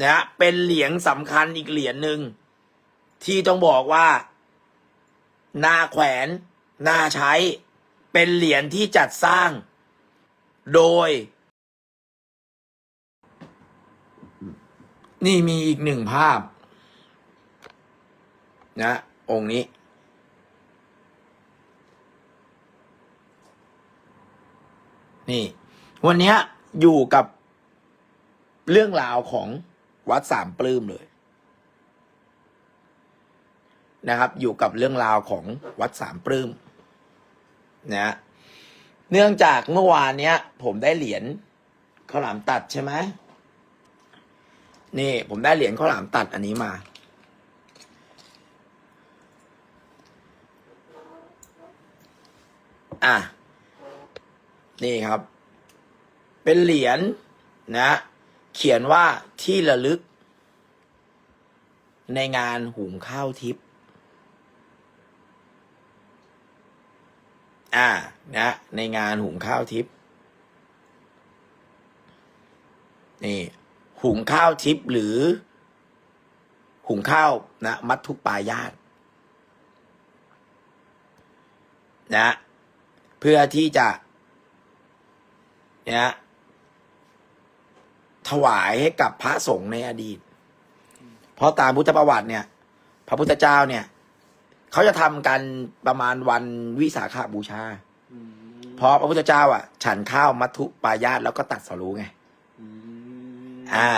นะฮะเป็นเหรียญสำคัญอีกเหรียญหนึ่งที่ต้องบอกว่าน่าแขวนน่าใช้ เป็นเหรียญที่จัดสร้าง โดย นี่มีอีกหนึ่งภาพ นะ องค์นี้นี่ วันนี้อยู่กับเรื่องราวของ วัดสามปลื้มเลย นะครับ อยู่กับเรื่องราวของวัดสามปลื้มนะฮะเนื่องจากเมื่อวานเนี้ย ผมได้เหรียญข้าวหลามตัดใช่ไหมนี่ ผมได้เหรียญข้าวหลามตัดอันนี้มา อะ นี่ครับ เป็นเหรียญนะ เขียนว่าที่ระลึก ในงานหุงข้าวทิพย์อ่านะในงานหุงข้าวทิพย์นี่หุงข้าวทิพย์หรือ หุงข้าวนะมัทธุปายาตนะ เพื่อที่จะนะ ถวายให้กับพระสงฆ์ในอดีต เพราะตามพุทธประวัติเนี่ย พระพุทธเจ้าเนี่ยเขาจะทำกันประมาณวันวิสาขาบูชาอืมเพราะพระพุทธเจ้า อะ ฉันข้าวมัทุปายาตแล้วก็ตัดสรู้ไงอืมอ่า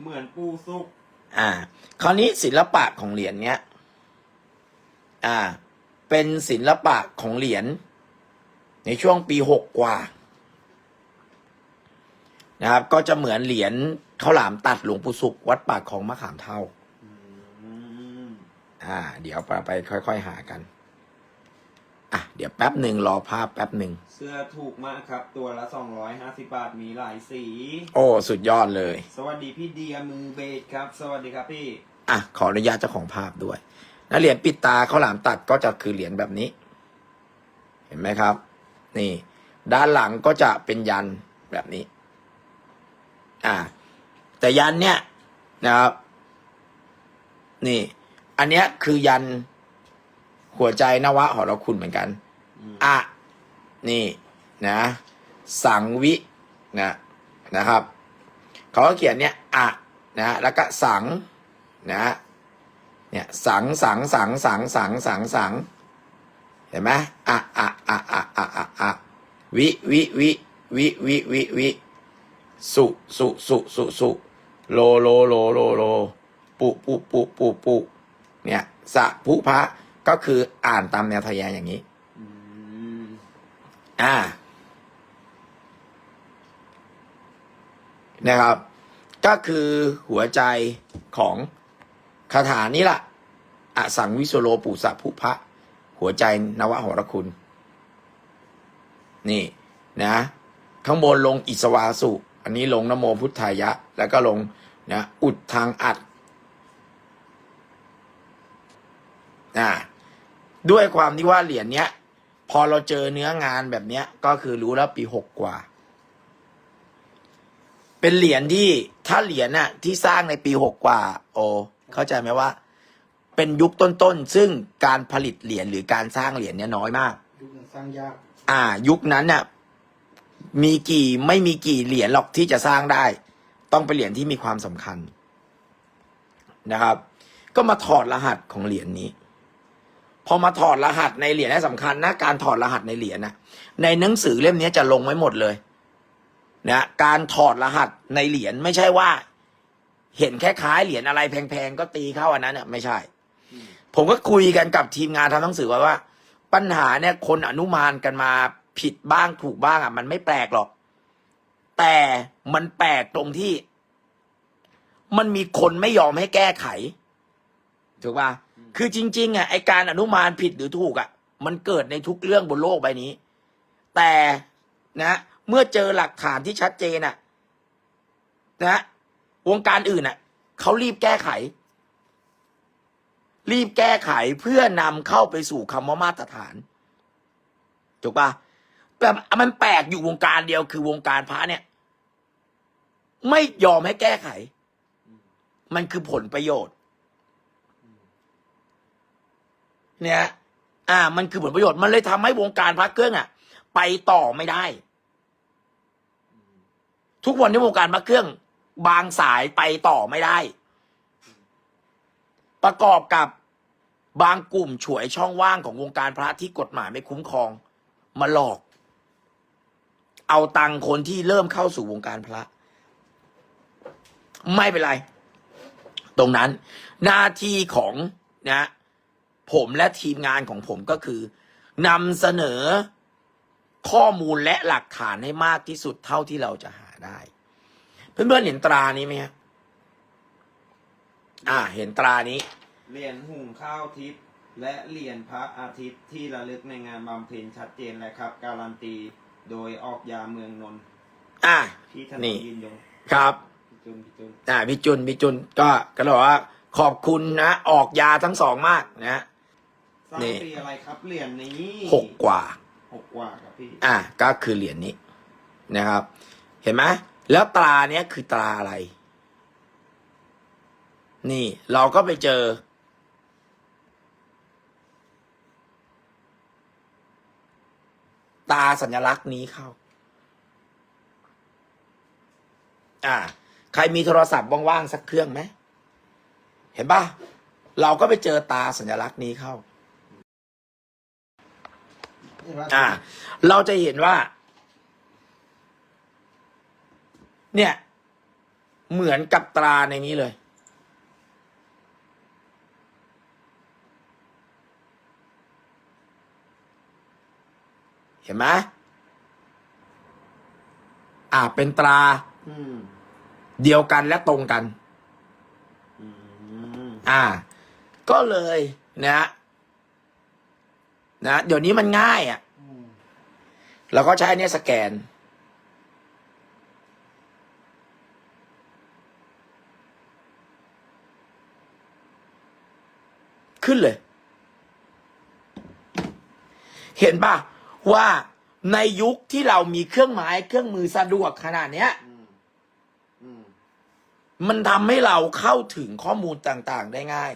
เหมือนปูสุกอ่า คราวนี้ศิลปะของเหรียญเนี้ย อ่า เป็นศิลปะของเหรียญในช่วงปีหกกว่า นะครับ ก็จะเหมือนเหรียญข้าวหลามตัดหลวงปู่สุขวัดปากของมะขามเท่าอืมอ่า เดี๋ยวไปไปค่อย ๆ หากัน อะ เดี๋ยวแป๊บหนึ่งรอภาพแป๊บหนึ่ง เสื้อถูกมากครับ ตัวละสองร้อยห้าสิบาทมีหลายสี โอ้สุดยอดเลย สวัสดีพี่เดียมือเบสครับ สวัสดีครับพี่ อะ ขออนุญาตเจ้าของภาพด้วยแล้วเหรียญปิดตาข้าวหลามตัดก็จะคือเหรียญแบบนี้ เห็นไหมครับ นี่ ด้านหลังก็จะเป็นยันแบบนี้ อ่า แต่ยันเนี่ยนะครับ นี่ อันเนี้ยคือยันหัวใจนวะหอรคุณเหมือนกันอืมอะนี่นะ สังวินะนะครับเขาก็เขียนเนี่ยอะนะแล้วก็สังนะเนี่ยสังสังสังสังสังสังสังเห็นไหมอะอะอะอะอะอะอะวิวิวิวิวิวิวิ สุสุสุสุสุโลโลโลโลโลปุปุปุปุปุเนี่ยสะพุพะก็คืออ่านตามแนวทะแยงอย่างนี้อืมอ่า นะครับ ก็คือหัวใจของคาถานี้ล่ะอสังวิโสโลปุสะภุพะหัวใจนวหรคุณ นี่นะ ข้างบนลงอิสวาสุ อันนี้ลงนโมพุทธายะ แล้วก็ลงนะอุดทางอัดอ่าด้วยความที่ว่าเหรียญเนี้ย พอเราเจอเนื้องานแบบเนี้ย ก็คือรู้แล้วปีหกกว่า เป็นเหรียญที่ถ้าเหรียญน่ะ ที่สร้างในปีหกกว่า โอ เข้าใจไหมว่า เป็นยุคต้นๆ ซึ่งการผลิตเหรียญหรือการสร้างเหรียญเนี่ยน้อยมาก ยุคนั้นสร้างยาก อ่า ยุคนั้นน่ะ มีกี่ไม่มีกี่เหรียญหรอกที่จะสร้างได้ ต้องเป็นเหรียญที่มีความสำคัญนะครับ ก็มาถอดรหัสของเหรียญนี้ พอมาถอดรหัสในเหรียญนี่สำคัญนะการถอดรหัสในเหรียญนะในหนังสือเล่มนี้จะลงไว้หมดเลยนะการถอดรหัสในเหรียญไม่ใช่ว่า เห็นแค่คล้ายเหรียญอะไรแพงๆก็ตีเข้าอันนั้นเนี่ยไม่ใช่ ผมก็คุยกันกับทีมงานทำหนังสือไว้ว่า ปัญหาเนี่ยคนอนุมานกันมา ผิดบ้างถูกบ้างอะ มันไม่แปลกหรอก แต่มันแปลกตรงที่ มันมีคนไม่ยอมให้แก้ไขถูกป่ะคือจริง ๆ อะไอการอนุมานผิดหรือถูกอะ มันเกิดในทุกเรื่องบนโลกใบนี้ แต่นะ เมื่อเจอหลักฐานที่ชัดเจนอะ นะวงการอื่นอะเขารีบแก้ไข รีบแก้ไขเพื่อนำเข้าไปสู่คำว่ามาตรฐานถูกปะ แต่มันแปลกอยู่วงการเดียวคือวงการพระเนี่ย ไม่ยอมให้แก้ไข มันคือผลประโยชน์ เนี่ย อ่า มันคือผลประโยชน์มันเลยทำให้วงการพระเครื่องอะ ไปต่อไม่ได้ ทุกวันนี้วงการพระเครื่อง บางสายไปต่อไม่ได้ ประกอบกับบางกลุ่มฉวยช่องว่างของวงการพระที่กฎหมายไม่คุ้มครอง มาหลอก เอาตังคนที่เริ่มเข้าสู่วงการพระ ไม่เป็นไร ตรงนั้น หน้าที่ของนะ ผมและทีมงานของผมก็คือนำเสนอข้อมูลและหลักฐานให้มากที่สุดเท่าที่เราจะหาได้ เพื่อนๆเห็นตรานี้ไหมฮะอ่า เห็นตรานี้เหรียญหุงข้าวทิพย์และเหรียญพระอาทิตย์ที่ระลึกในงานบำเพ็ญชัดเจนเลยครับ การันตี โดยออกยาเมืองนนท์อ่าพี่ธนนี่ยินยงครับพี่จุนพี่จุนอ่าพี่จุนพี่จุนก็ก็เลยบอกว่า ขอบคุณนะ ออกยาทั้งสองมากนะ สร้างนี่ ปีอะไรครับเหรียญนี้หกกว่า หกกว่าครับพี่อ่าก็คือเหรียญนี้นะครับ เห็นไหมแล้วตราเนี้ยคือตราอะไร นี่เราก็ไปเจอ ตาสัญลักษณ์นี้เข้า อ่า ใครมีโทรศัพท์ว่างๆสักเครื่องไหม เห็นปะเราก็ไปเจอตาสัญลักษณ์นี้เข้า อ่า เราจะเห็นว่า เนี่ย เหมือนกับตราในนี้เลย ห็นไหมอ่าเป็นตราอืมเดียวกันและตรงกันอืมอ่า ก็เลยนะนะเดี๋ยวนี้มันง่ายอะ่ะอืมเราก็ใช้อันเนี้ยสแกน ขึ้นเลย เห็นป่ะ ว่าในยุคที่เรามีเครื่องหมายเครื่องมือสะดวกขนาดเนี้ย อืมอืมมันทำให้เราเข้าถึงข้อมูลต่างๆได้ง่าย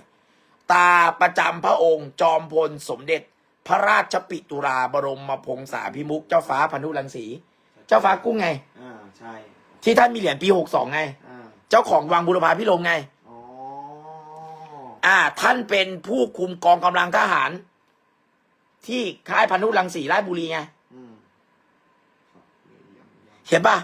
ตาประจำพระองค์ จอมพลสมเด็จ พระราชปิตุราบรมพงษาพิมุกเจ้าฟ้าพนุรังสี เจ้าฟ้ากุ้งไง อ่าใช่ที่ท่านมีเหรียญปีหกสองไง อ่าเจ้าของวังบุรพาพิรมไง อ๋ออ่า ท่านเป็นผู้คุมกองกำลังทหาร ที่ค่ายพนุรังสีราชบุรีไงอืมครับเยี่ยมเยี่ยมเห็นปะ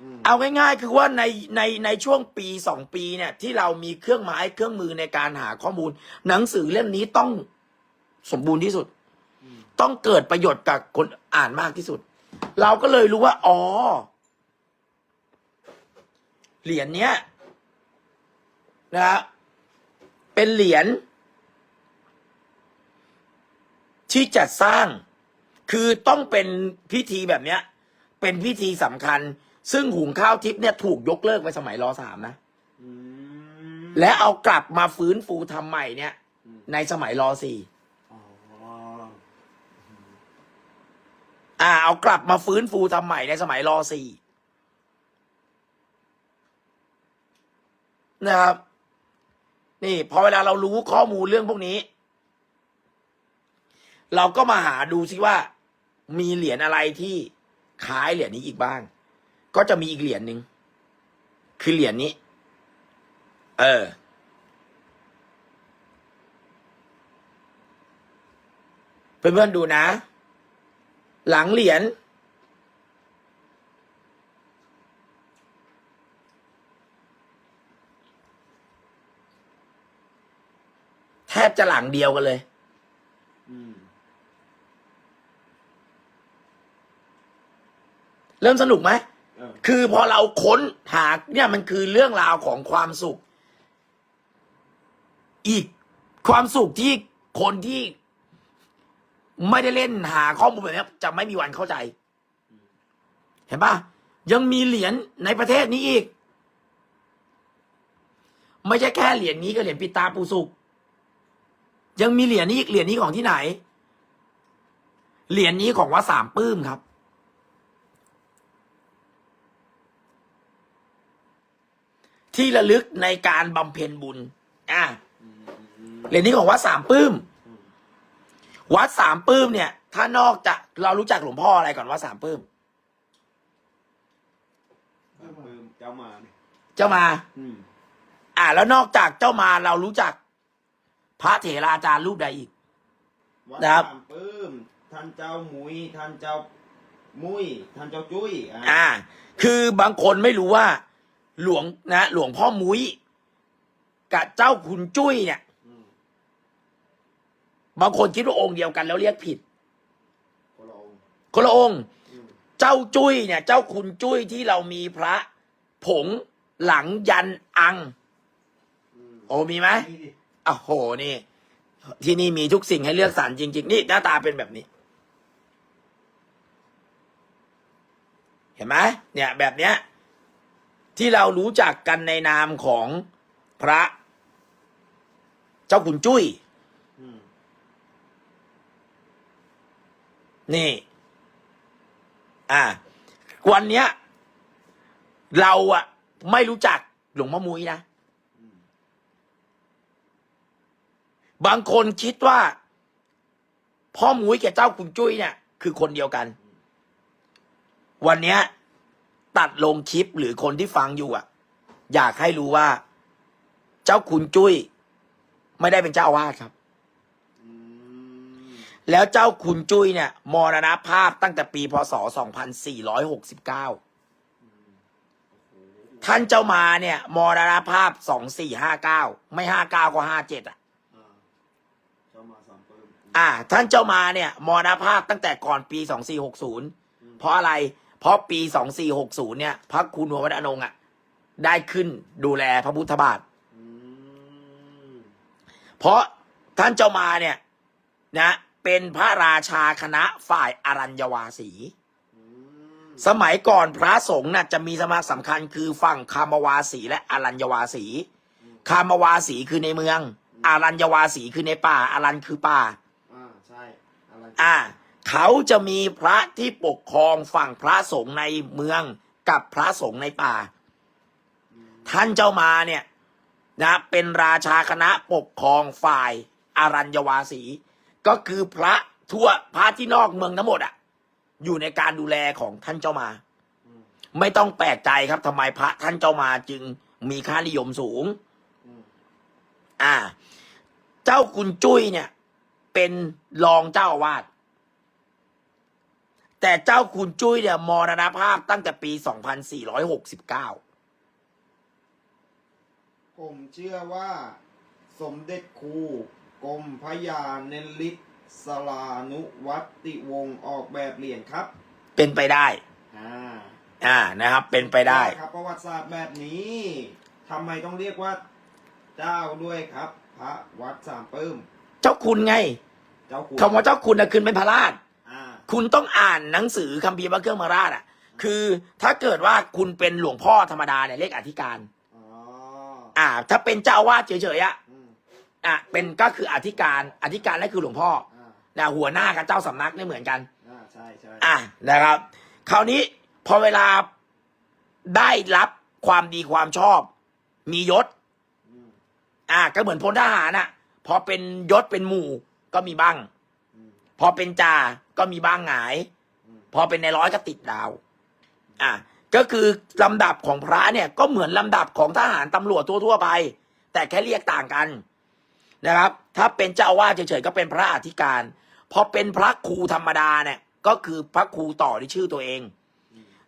อืมเอาง่ายๆ คือว่าในในในช่วงปีสองปีเนี่ย ที่เรามีเครื่องหมายเครื่องมือในการหาข้อมูล หนังสือเล่มนี้ต้องสมบูรณ์ที่สุดอืมต้องเกิดประโยชน์กับคนอ่านมากที่สุด เราก็เลยรู้ว่า อ๋อ เหรียญเนี้ยนะฮะเป็นเหรียญ ที่จัดสร้างคือต้องเป็นพิธีแบบเนี้ย เป็นพิธีสำคัญ ซึ่งหุงข้าวทิพย์เนี่ยถูกยกเลิกไปสมัยรอสามนะ อืมและเอากลับมาฟื้นฟูทำใหม่เนี่ยอืมในสมัยรอสี่ อ๋ออ่าเอากลับมาฟื้นฟูทำใหม่ในสมัยรอสี่นะครับ นี่พอเวลาเรารู้ข้อมูลเรื่องพวกนี้ เราก็มาหาดูซิว่า มีเหรียญอะไรที่คล้ายเหรียญนี้อีกบ้าง ก็จะมีอีกเหรียญหนึ่งคือเหรียญนี้ เออ เพื่อนๆดูนะ หลังเหรียญแทบจะหลังเดียวกันเลย อืม เริ่มสนุกไหมเออคือพอเราค้นหาเนี่ยมันคือเรื่องราวของความสุข อีกความสุขที่คนที่ไม่ได้เล่นหาข้อมูลแบบนี้จะไม่มีวันเข้าใจ เห็นปะยังมีเหรียญในประเทศนี้อีก ไม่ใช่แค่เหรียญนี้กับเหรียญปิดตาปูสุกยังมีเหรียญนี้อีกเหรียญนี้ของที่ไหน เหรียญนี้ของวัดสามปื้มครับ ที่ระลึกในการบำเพ็ญบุญอ่าอืมอืมเหรียญนี้ของวัดสามปื้มอืมวัดสามปื้มเนี่ย ถ้านอกจากเรารู้จักหลวงพ่ออะไรก่อนวัดสามปื้มปลื้มเจ้ามาเนี่ยเจ้ามา อืมอ่า แล้วนอกจากเจ้ามาเรารู้จัก พระเถราจารย์รูปใดอีก วัดนะครับ สามปลื้มท่านเจ้ามุยท่านเจ้ามุยท่านเจ้าจุ้ยอะอ่า คือบางคนไม่รู้ว่า หลวงนะหลวงพ่อมุ้ยกับเจ้าคุณจุ้ยเนี่ย บางคนคิดว่าองค์เดียวกันแล้วเรียกผิด คนละองค์คนละองค์ อืมเจ้าจุ้ยเนี่ย เจ้าคุณจุ้ยที่เรามีพระ ผงหลังยันอัง อืมโอ้มีไหมนี่ดิอ้าวโหนี่ ที่นี่มีทุกสิ่งให้เลือกสรรจริง ๆ นี่หน้าตาเป็นแบบนี้ เห็นไหมเนี่ย แบบเนี้ย ที่เรารู้จักกันในนามของพระ เจ้าคุณจุ้ยนี่ อ่า วันเนี้ย เราอะไม่รู้จักหลวงพ่อมุ้ยนะ บางคนคิดว่า พ่อมุ้ยกับเจ้าคุณจุ้ยเนี่ย คือคนเดียวกัน วันเนี้ย ตัดลงคลิปหรือคนที่ฟังอยู่อะ อยากให้รู้ว่า เจ้าคุณจุ้ย ไม่ได้เป็นเจ้าอาวาสครับอืมแล้วเจ้าคุณจุ้ยเนี่ยมรณภาพตั้งแต่ปีพศ 2469อืมโอ้โหท่านเจ้ามาเนี่ยมรณภาพ 2459 ไม่ 59 ก็ 57 อะอ่าเจ้ามาสามปลื้มอ่า ท่านเจ้ามาเนี่ยมรณภาพตั้งแต่ก่อนปี 2460 เพราะอะไร เพราะปี 2460 เนี่ย พระครูนววัดอนงค์อะ ได้ขึ้นดูแลพระพุทธบาทอืมเพราะท่านเจ้ามาเนี่ย นะ เป็นพระราชาคณะฝ่ายอรัญญวาสีอืมสมัยก่อนพระสงฆ์น่ะจะมีสมาสำคัญคือฝั่งคามวาสีและอรัญญวาสี คามวาสีคือในเมืองอารัญญวาสีคือในป่าอารันคือป่า อ่า ใช่อะไรอ่า เขาจะมีพระที่ปกครองฝั่งพระสงฆ์ในเมืองกับพระสงฆ์ในป่า ท่านเจ้ามาเนี่ยนะเป็นราชาคณะปกครองฝ่ายอารัญญวาสี ก็คือพระทั่วพระที่นอกเมืองทั้งหมดอะอยู่ในการดูแลของท่านเจ้ามา ไม่ต้องแปลกใจครับทำไมพระท่านเจ้ามาจึงมีค่านิยมสูง อ่า เจ้าคุณจุ้ยเนี่ย เป็นรองเจ้าอาวาส แต่เจ้าคุณจุ้ยเนี่ยมรณภาพตั้งแต่ปี 2469 ผมเชื่อว่า สมเด็จครูกรมพระยาเนลิศสลานุวัติวงศ์ออกแบบเหรียญครับเป็นไปได้ อ่าอ่านะครับ เป็นไปได้ ครับประวัติศาสตร์แบบนี้ทำไมต้องเรียกว่า เจ้าด้วยครับ พระวัดสามปลื้มเจ้าคุณไง เจ้าคุณคำว่าเจ้าคุณนะคือเป็นพระราชอ่า คุณต้องอ่านหนังสือคัมภีร์พระเครื่องมาราชอะ คือถ้าเกิดว่าคุณเป็นหลวงพ่อธรรมดาเนี่ยเรียกอธิการ อ๋ออ่า ถ้าเป็นเจ้าอาวาสเฉยๆอะอืมอะเป็นก็คืออธิการอธิการนั่นคือหลวงพ่ออ่านะหัวหน้ากับเจ้าสำนักเนี่ยเหมือนกัน อ่าใช่ใช่อะนะครับ คราวนี้พอเวลาได้รับความดีความชอบ มียศ อืมอะก็เหมือนพลทหารอะพอเป็นยศเป็นหมู่ก็มีบ้างอืม พอเป็นจ่าก็มีบ้างหงาย พอเป็นในร้อยก็ติดดาว อะก็คือลำดับของพระเนี่ยก็เหมือนลำดับของทหารตำรวจทั่วๆไป แต่แค่เรียกต่างกันนะครับ ถ้าเป็นเจ้าวาสเฉยๆก็เป็นพระอธิการ พอเป็นพระครูธรรมดาเนี่ยก็คือพระครูต่อที่ชื่อตัวเอง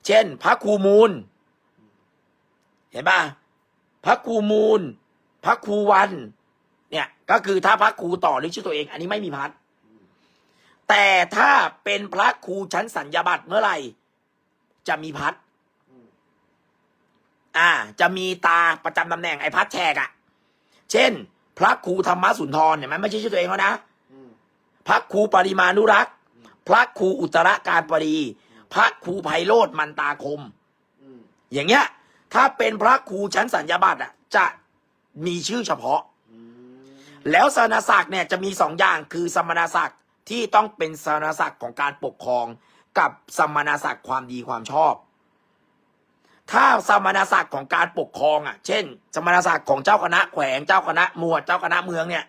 เช่น พระครูมูล เห็นป่ะพระครูมูล พระครูวัน เนี่ย ก็คือถ้าพระครูต่อที่ชื่อตัวเอง อันนี้ไม่มีพัด แต่ถ้าเป็นพระครูชั้นสัญญาบัตรเมื่อไหร่ จะมีพัด อ่า จะมีตาประจำตำแหน่งไอ้พัดแฉกอะ่ะ เช่น พระครูธรรมสุนทรเนี่ยมันไม่ใช่ชื่อตัวเองเขานะพระครูปริมานุรักษ์ พระครูอุตรการปรี พระครูไพโรธมันตาคมอย่างเงี้ย ถ้าเป็นพระครูชั้นสัญญาบัตรอะ จะมีชื่อเฉพาะแล้วสมณศักดิ์เนี่ยจะมีสองอย่างคือสมณศักดิ์ ที่ต้องเป็นสมณศักดิ์ของการปกครองกับสมณศักดิ์ความดีความชอบ ถ้าสมณศักดิ์ของการปกครองอะ เช่น สมณศักดิ์ของเจ้าคณะแขวงเจ้าคณะหมวดเจ้าคณะเมืองเนี่ย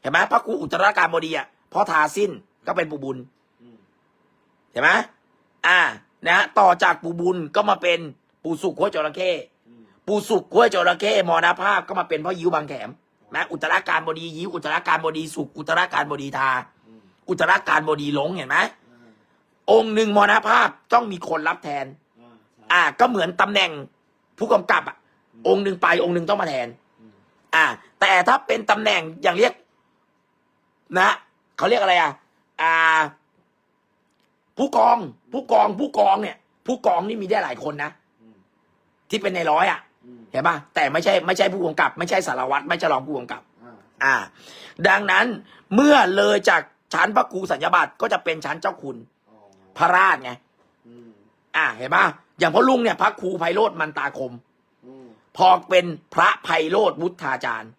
เห็นไหมพระครูอุตราการบดีอะพอทาสิ้นก็เป็นปู่บุญเห็นไหมอ่า นะฮะต่อจากปู่บุญก็มาเป็นปู่สุขห้วจระเข้ปู่สุขห้วจระเข้มรณภาพก็มาเป็นพ่อยิ้วบางแขมนะอุตราการบดียิ้วอุตราการบดีสุขอุตราการบดีทา อืมอุตราการบดีหลงเห็นไหมอ่าองค์หนึ่งมรณภาพต้องมีคนรับแทนอ่าใช่อ่า ก็เหมือนตำแหน่งผู้กำกับอะองค์หนึ่งไปองค์หนึ่งต้องมาแทนอืมอ่า แต่ถ้าเป็นตำแหน่งอย่างเรียก นะเขาเรียกอะไรอะ อ่า ผู้กอง ผู้กอง ผู้กองเนี่ย ผู้กองนี่มีได้หลายคนนะอืมที่เป็นในร้อยอะอืมเห็นปะแต่ไม่ใช่ไม่ใช่ผู้กำกับ ไม่ใช่สารวัตรไม่ใช่รองผู้กำกับ อ่าอ่าดังนั้นเมื่อเลยจาก ชั้นพระครูสัญญาบัตรก็จะเป็นชั้นเจ้าคุณอ๋อพระราชไงอืมอ่าเห็นปะอย่างพ่อลุงเนี่ยพระครูไพโรธมันตาคมอืมพอเป็นพระไพโรธวุฒาจารย์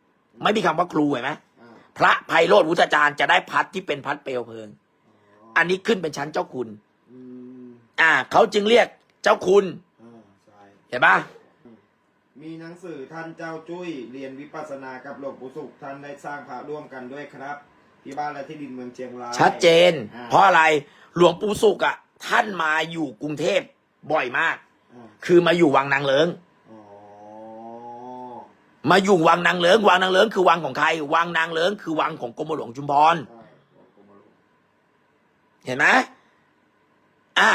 ไม่มีคำว่าครูเห็นไหมอ่าพระไพโรธวุฒาจารย์จะได้พัดที่เป็นพัดเปลวเพลิงอ๋ออันนี้ขึ้นเป็นชั้นเจ้าคุณอืมอ่าเขาจึงเรียกเจ้าคุณอ่าใช่เห็นปะมีหนังสือท่านเจ้าจุ้ยเรียนวิปัสสนากับหลวงปู่สุขท่านได้สร้างพระร่วมกันด้วยครับ ที่บ้านและที่ดินเมืองเชียงราย ชัดเจน อ่า เพราะอะไรหลวงปู่สุกอะ ท่านมาอยู่กรุงเทพบ่อยมาก อ่าคือมาอยู่วังนางเลิงอ๋อมาอยู่วังนางเลิงวังนางเลิงคือวังของใครวังนางเลิงคือวังของกรมหลวงชุมพรใช่หลวงปู่มาลุเห็นไหมอ่า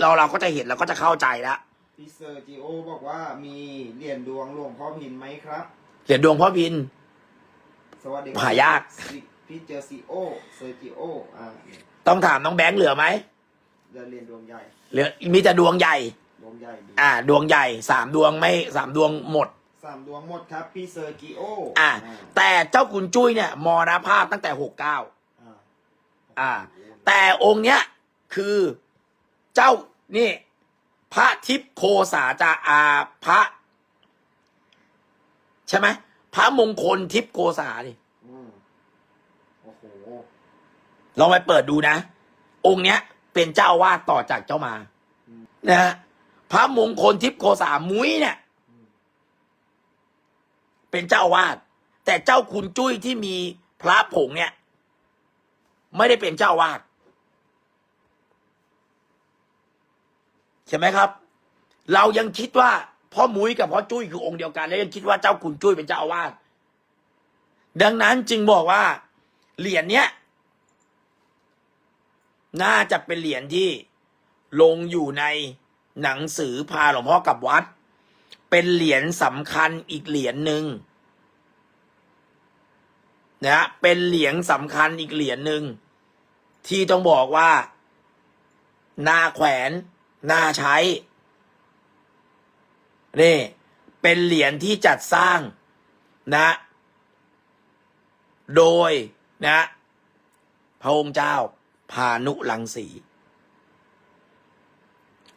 เราเราก็จะเห็นเราก็จะเข้าใจแล้วพี่เซอร์จิโอบอกว่ามีเหรียญดวงหลวงพ่อพินไหมครับ เหรียญดวงพ่อพิน สวัสดีหายาก พี่เจอซีโอเซอร์จิโออ่าต้องถามน้องแบงค์เหลือไหมเดินเรียนดวงใหญ่เหลือมีแต่ดวงใหญ่ ดวงใหญ่ดีอ่า ดวงใหญ่สามดวงไม่สามดวงหมด สามดวงหมดครับ พี่เซอร์จิโออ่าแต่เจ้าคุณจุ้ยเนี่ยมรณภาพตั้งแต่หกเก้าอ่าอ่า แต่องค์เนี้ยคือเจ้านี่พระทิพย์โคสาจาอาพระ ใช่ไหมพระมงคลทิพย์โกษาดิ อืมโอ้โห ลองไปเปิดดูนะ องค์เนี้ย เป็นเจ้าอาวาดต่อจากเจ้ามา นะฮะพระมงคลทิพย์โกษามุ้ยเนี่ย เป็นเจ้าอาวาด แต่เจ้าคุณจุ้ยที่มีพระผงเนี่ย ไม่ได้เป็นเจ้าอาวาดใช่ไหมครับ เรายังคิดว่าพ่อมุ้ยกับพ่อจุ้ยคือองค์เดียวกันแล้วยังคิดว่าเจ้าคุณจุ้ยเป็นเจ้าอาวาสดังนั้นจึงบอกว่าเหรียญเนี้ย น่าจะเป็นเหรียญที่ลงอยู่ในหนังสือพาหลวงพ่อกลับวัด เป็นเหรียญสำคัญอีกเหรียญหนึ่งนะฮะเป็นเหรียญสำคัญอีกเหรียญหนึ่งที่ต้องบอกว่าน่าแขวนน่าใช้นี่เป็นเหรียญที่จัดสร้างนะ โดยนะ พระองค์เจ้า พานุลังสี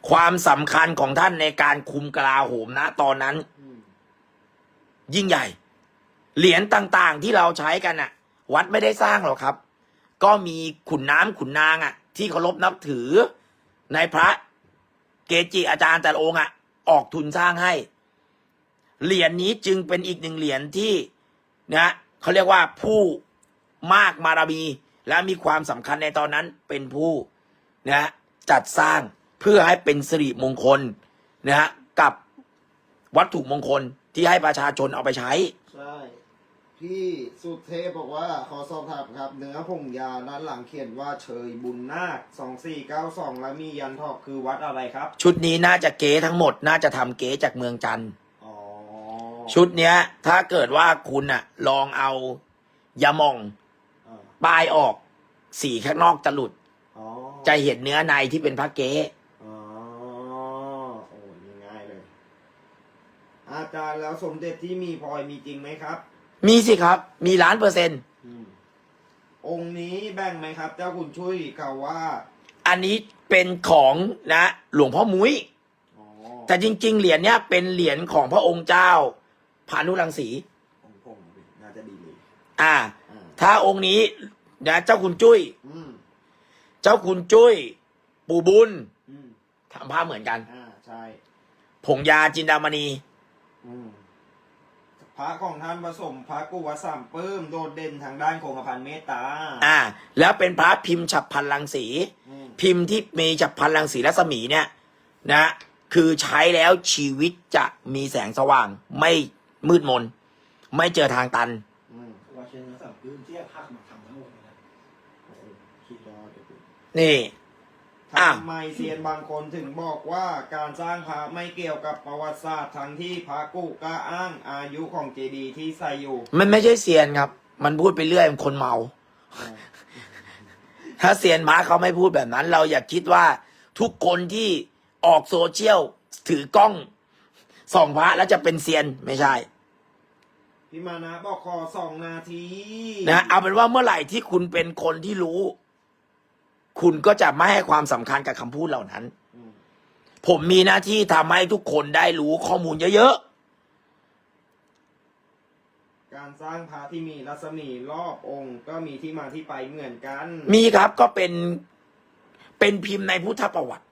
ความสำคัญของท่านในการคุมกลาโหมนะ ตอนนั้นอืมยิ่งใหญ่ เหรียญต่างๆที่เราใช้กันน่ะ วัดไม่ได้สร้างหรอกครับ ก็มีขุนน้ำขุนนางอะ ที่เคารพนับถือ ในพระเกจิอาจารย์แต่ละองค์อะ ออกทุนสร้างให้ เหรียญนี้จึงเป็นอีกหนึ่งเหรียญที่นะเขาเรียกว่าผู้มากมารมี และมีความสำคัญในตอนนั้นเป็นผู้นะจัดสร้างเพื่อให้เป็นสิริมงคลนะฮะกับวัตถุมงคลที่ให้ประชาชนเอาไปใช้ ใช่ พี่สุเทพบอกว่า ขอสอบถามครับ เนื้อผงยาด้านหลังเขียนว่าเชยบุญนาคสองสี่เก้าสองแล้วมียันทอกคือวัดอะไรครับ ชุดนี้น่าจะเก๋ทั้งหมด น่าจะทำเก๋จากเมืองจันทร์อ๋อชุดเนี้ย ถ้าเกิดว่าคุณอะลองเอายาหมองอ่า ปลายออกสีข้างนอกจะหลุด อ๋อจะเห็นเนื้อในที่เป็นพระเก๋อ๋อโอ้ยง่ายเลย อาจารย์แล้วสมเด็จที่มีพลอยมีจริงไหมครับ มีสิครับ มีล้านเปอร์เซ็นต์อืม องค์นี้แบ่งไหมครับ เจ้าคุณช่วยเขาว่า อันนี้เป็นของนะหลวงพ่อมุ้ย อ๋อแต่จริง ๆ เหรียญเนี้ยเป็นเหรียญของพระองค์เจ้าพานุรังสีองค์ผมน่าจะดีเลย อ่าอ่า ถ้าองค์นี้นะเจ้าคุณจุ้ย อืมเจ้าคุณจุ้ย ปู่บุญอืมทำภาพเหมือนกัน อ่าใช่ผงยาจินดามณี อืมพระของท่านผสมพระกุวสามปื้มโดดเด่นทางด้านโคงกระพันเมตตาอ่า แล้วเป็นพระพิมพ์ฉับพลันรังสี อืมพิมพ์ที่มีฉับพลันรังสีรัศมีเนี่ย นะ คือใช้แล้วชีวิตจะมีแสงสว่าง ไม่มืดมน ไม่เจอทางตัน นี่ อะ ทำไมเซียนบางคนถึงบอกว่าการสร้างพระไม่เกี่ยวกับประวัติศาสตร์ทั้งที่พระกุก็อ้างอายุของเจดีย์ที่ใส่อยู่ มันไม่ใช่เซียนครับ มันพูดไปเรื่อยมันคนเมาอ่าถ้าเซียนม้าเขาไม่พูดแบบนั้น เราอย่าคิดว่าทุกคนที่ออกโซเชียลถือกล้องส่องพระแล้วจะเป็นเซียนไม่ใช่ พี่มานะบอกขอสองนาทีนะเอาเป็นว่าเมื่อไหร่ที่คุณเป็นคนที่รู้ คุณก็จะไม่ให้ความสำคัญกับคำพูดเหล่านั้นอืมผมมีหน้าที่ทำให้ทุกคนได้รู้ข้อมูลเยอะการสร้างพระที่มีรัศมีรอบองค์ ก็มีที่มาที่ไปเหมือนกันๆมีครับก็เป็นเป็นพิมพ์ในพุทธประวัติ